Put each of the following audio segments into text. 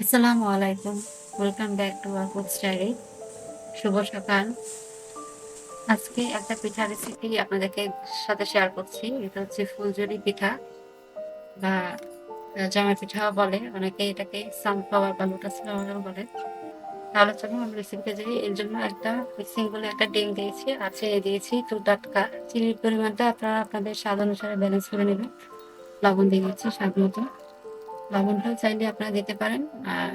আসসালামু আলাইকুম। Welcome back to our food diary. শুভ সকাল। আজকে একটা পিঠার রেসিপি আপনাদেরকে সাথে শেয়ার করছি। এটা হচ্ছে ফুলঝুরি পিঠা বা আ জামাই পিঠাও বলে। অনেকে এটাকে সানফ্লাওয়ার বা লোটাস ফ্লাওয়ারও বলে। তাহলে চলুন আমি রেসিপিতে যাই। এর জন্য একটা মিক্সিং বলে একটা ডিম দিয়েছি, আর চিনি দিয়েছি 2 টাটকা। চিনির পরিমাণটা আপনারা আপনাদের স্বাদ অনুসারে ব্যালেন্স করে নেবেন। লবণ দিয়ে দিচ্ছি স্বাদ মতো। লবণটাও চাইলে আপনারা দিতে পারেন আর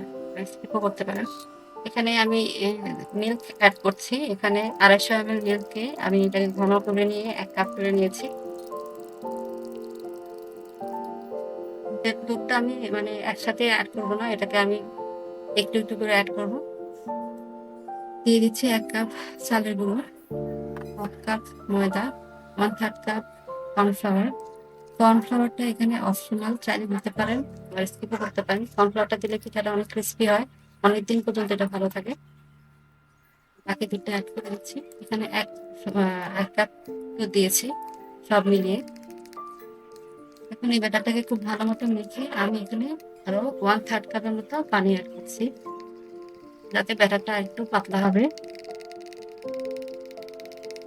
করতে পারেন। এখানে আমি মিল্ক অ্যাড করছি। এখানে 250 এমএল মিল্ককে আমি এটাকে ঘন করে নিয়ে এক কাপ করে নিয়েছি। দুধটা আমি মানে একসাথে অ্যাড করব না। এটাকে আমি একটু, একটু করে অ্যাড করব। দিয়ে দিচ্ছি এক কাপ চালের গুঁড়ো, 1 কাপ ময়দা, 1/3 কাপ কর্নফ্লাওয়ার। কর্নফ্লাওয়ারটা এখানে অপশনাল চাইলে দিতে পারেন আর স্কিপও করতে পারেন। কর্নফ্লাওয়ারটা দিলে পিঠাটা অনেক ক্রিসপি হয়। অনেকদিন পর্যন্ত এটা ভালো থাকে। বাকি দুধটা অ্যাড করে দিচ্ছি। এখানে এক এক কাপ দুধ দিয়েছি, সব মিলিয়ে। এখন এই ব্যাটারটাকে খুব ভালো মতো মেখে আমি এখানে আরও 1/3 কাপের মতো পানি অ্যাড করছি। যাতে ব্যাটারটা একটু পাতলা হবে।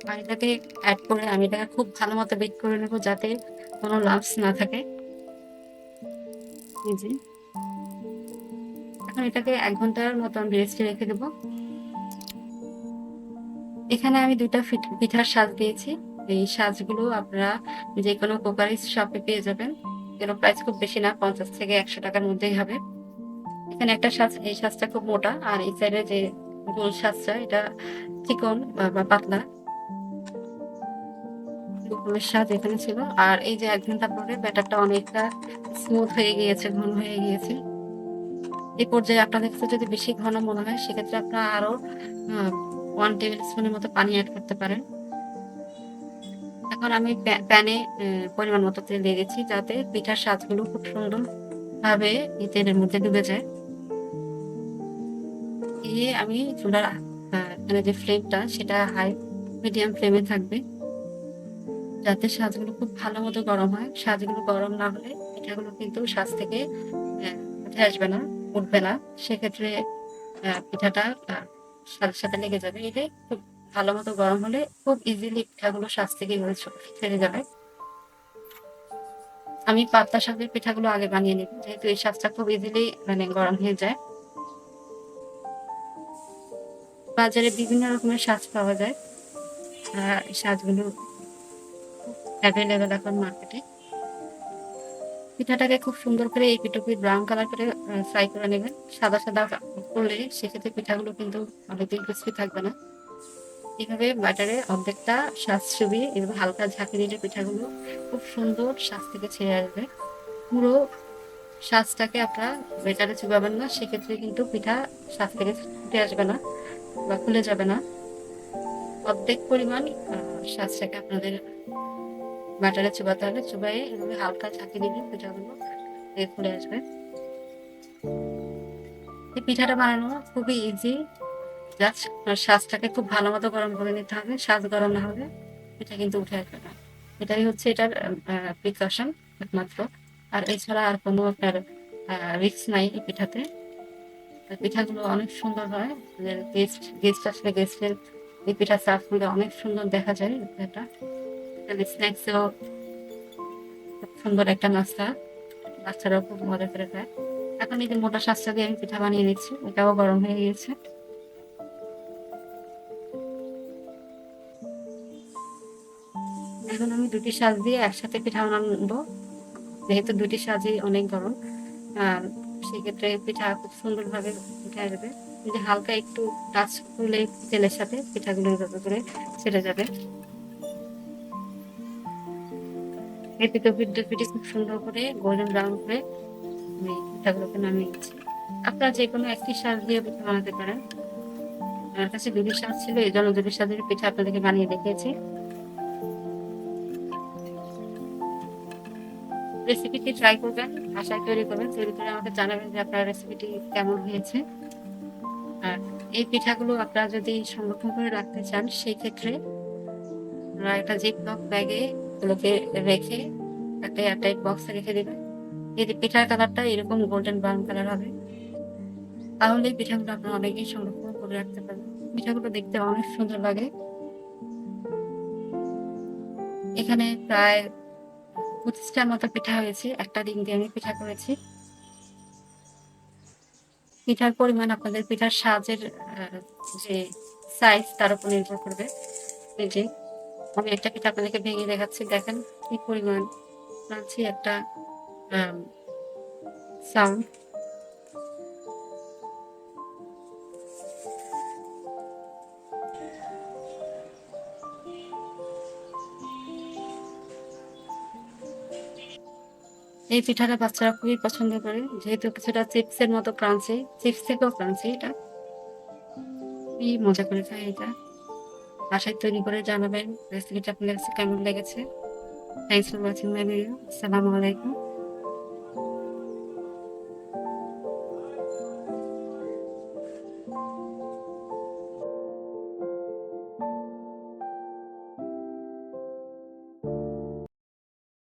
পানিটাকে অ্যাড করে আমি এটাকে খুব ভালো মতো বেক করে নেব, যাতে কোনো লাম্পস না থাকে। এই যে। এখন এটাকে 1 ঘণ্টার মতো আমি রেস্টে রেখে দেব। এখানে আমি ২ টা ফিট, পিঠার সাজ দিয়েছি। এই সাজগুলো আপনারা যেকোনো কুকারিজ শপে পেয়ে যাবেন। এগুলোর প্রাইস খুব বেশি না ৫০ থেকে ১০০ টাকার মধ্যেই হবে। এখানে একটা সাজ এই সাজটা খুব মোটা আর এই সাইডে যে গোল সাজটা এটা চিকন বা পাতলা। দুপুরের স্বাদ এখানে ছিল। আর এই যে ১ ঘণ্টা পরে ব্যাটারটা অনেকটা স্মুথ হয়ে গিয়েছে, ঘন হয়ে গিয়েছে। এই পর্যায়ে আপনাদের কাছে যদি বেশি ঘন মনে হয় সেক্ষেত্রে আপনারা আরও আ 1 টেবিল স্পুনের মতো পানি এড করতে পারেন। এখন আমি প্যা প্যানে পরিমাণ মতো তেল দিয়ে দিচ্ছি যাতে পিঠার সাজগুলো খুব সুন্দরভাবে এই তেলের মধ্যে ডুবে যায়। দিয়ে আমি চুলার মানে যে ফ্লেমটা সেটা হাই মিডিয়াম ফ্লেমে থাকবে। যাতে সাজগুলো খুব ভালো মতো গরম হয়। সাজগুলো গরম না হলে পিঠাগুলো কিন্তু সাজ থেকে উঠে আসবে না, উঠবে না। সেক্ষেত্রে পিঠাটা সাজের সাথে লেগে যাবে। এটাই খুব ভালো মতো গরম হলে খুব ইজিলি পিঠাগুলো সাজ থেকে ছেড়ে যাবে। আমি পাতলা সাজের পিঠাগুলো আগে বানিয়ে নিব। যেহেতু এই সাজটা খুব ইজিলি মানে গরম হয়ে যায়। বাজারে বিভিন্ন রকমের সাজ পাওয়া যায়। সাজগুলো এভেইলেবল এখন মার্কেটে। পিঠাটাকে খুব সুন্দর করে এপিঠ-ওপিঠ ব্রাউন কালার করে ফ্রাই করে নেবেন। সাদা, সাদা করলে সেক্ষেত্রে পিঠাগুলো কিন্তু অনেকদিন ক্রিসপি থাকবে না। এভাবে ব্যাটারে অর্ধেকটা সাজ চুবিয়ে এভাবে হালকা ঝাঁকি দিলে পিঠাগুলো খুব সুন্দর সাজ থেকে ছেড়ে আসবে। পুরো সাজটাকে আপনারা বেটারে চুবাবেন না। সেক্ষেত্রে কিন্তু পিঠা সাজ থেকে উঠে আসবে না বা খুলে যাবে না। অর্ধেক পরিমাণ সাজটাকে আপনাদের ব্যাটারে চুবাতে হবে। চুবায়ে এভাবে হালকা ঝাঁকি দিলে পিঠাগুলো খুলে আসবে। এই পিঠাটা বানানো খুবই ইজি। জাস্ট সাজটাকে খুব ভালো মতো গরম করে নিতে হবে। সাজ গরম না হলে পিঠা কিন্তু উঠে আসবে না। এটাই হচ্ছে এটার প্রিকশন একমাত্র। আর এছাড়া আর কোনো আপনার রিস্ক নাই এই পিঠাতে। পিঠাগুলো অনেক সুন্দর হয়। গেস্ট গেস্ট আসলে গেস্টের এই পিঠা সার্ভ করলে অনেক সুন্দর দেখা যায় এই এখানে স্ন্যাকসেও সুন্দর একটা নাস্তা। বাচ্চারাও খুব মজা করে খায়। এখন এই যে মোটা সাজটা দিয়ে আমি পিঠা বানিয়ে নিচ্ছি। এটাও গরম হয়ে গিয়েছে। এখন আমি ২ টি সাজ দিয়ে একসাথে পিঠা বানাবো। যেহেতু ২ টি সাজই অনেক গরম। আ সেক্ষেত্রে পিঠা খুব সুন্দরভাবে উঠে আসবে। যদি হালকা একটু টাচ করলে তেলের সাথে পিঠাগুলো করে ছেড়ে যাবে। এপিঠ-ওপিঠ দুই পিঠই খুব সুন্দর করে গোল্ডেন ব্রাউন করে আমি পিঠাগুলোকে নামিয়ে নিচ্ছি। আপনারা যেকোনো একটি সাজ দিয়ে পিঠা বানাতে পারেন। আমার কাছে ২ টি সাজ ছিল এজন্য ২ টি সাজের পিঠা আপনাদেরকে বানিয়ে দেখিয়েছি। রেসিপিটি ট্রাই করবেন, বাসায় তৈরি করবেন। তৈরি করে আমাকে জানাবেন যে আপনার রেসিপিটি কেমন হয়েছে। আর এই পিঠাগুলো আপনারা যদি সংরক্ষণ করে রাখতে চান সেক্ষেত্রে আপনারা একটা জিপলক ব্যাগে এগুলোকে রেখে একটা এয়ারটাইট বক্সে রেখে দিবেন। এই যে পিঠার কালারটা এরকম গোল্ডেন ব্রাউন কালার হবে। তাহলে পিঠাগুলো আপনারা অনেকেই সংরক্ষণ করে রাখতে পারবেন। পিঠাগুলো দেখতে অনেক সুন্দর লাগে। এখানে প্রায় ২৫ টার মতো পিঠা হয়েছে। একটা দিন দিয়ে আমি পিঠা করেছি। পিঠার পরিমাণ আপনাদের পিঠার সাজের যে সাইজ তার উপর নির্ভর করবে। যে আমি একটা পিঠা আপনাদেরকে ভেঙে দেখাচ্ছি। দেখেন কি পরিমাণ ক্রাঞ্চি একটা সাউন্ড। এই পিঠাটা বাচ্চারা খুবই পছন্দ করে। যেহেতু কিছুটা চিপসের মতো ক্রাঞ্চি, চিপস থেকেও ক্রাঞ্চি এটা। খুবই মজা করে খায় এটা। বাসায় তৈরি করে জানাবেন রেসিপিটা আপনার কাছে কেমন লেগেছে। Thanks for watching my video. আসসালামু আলাইকুম।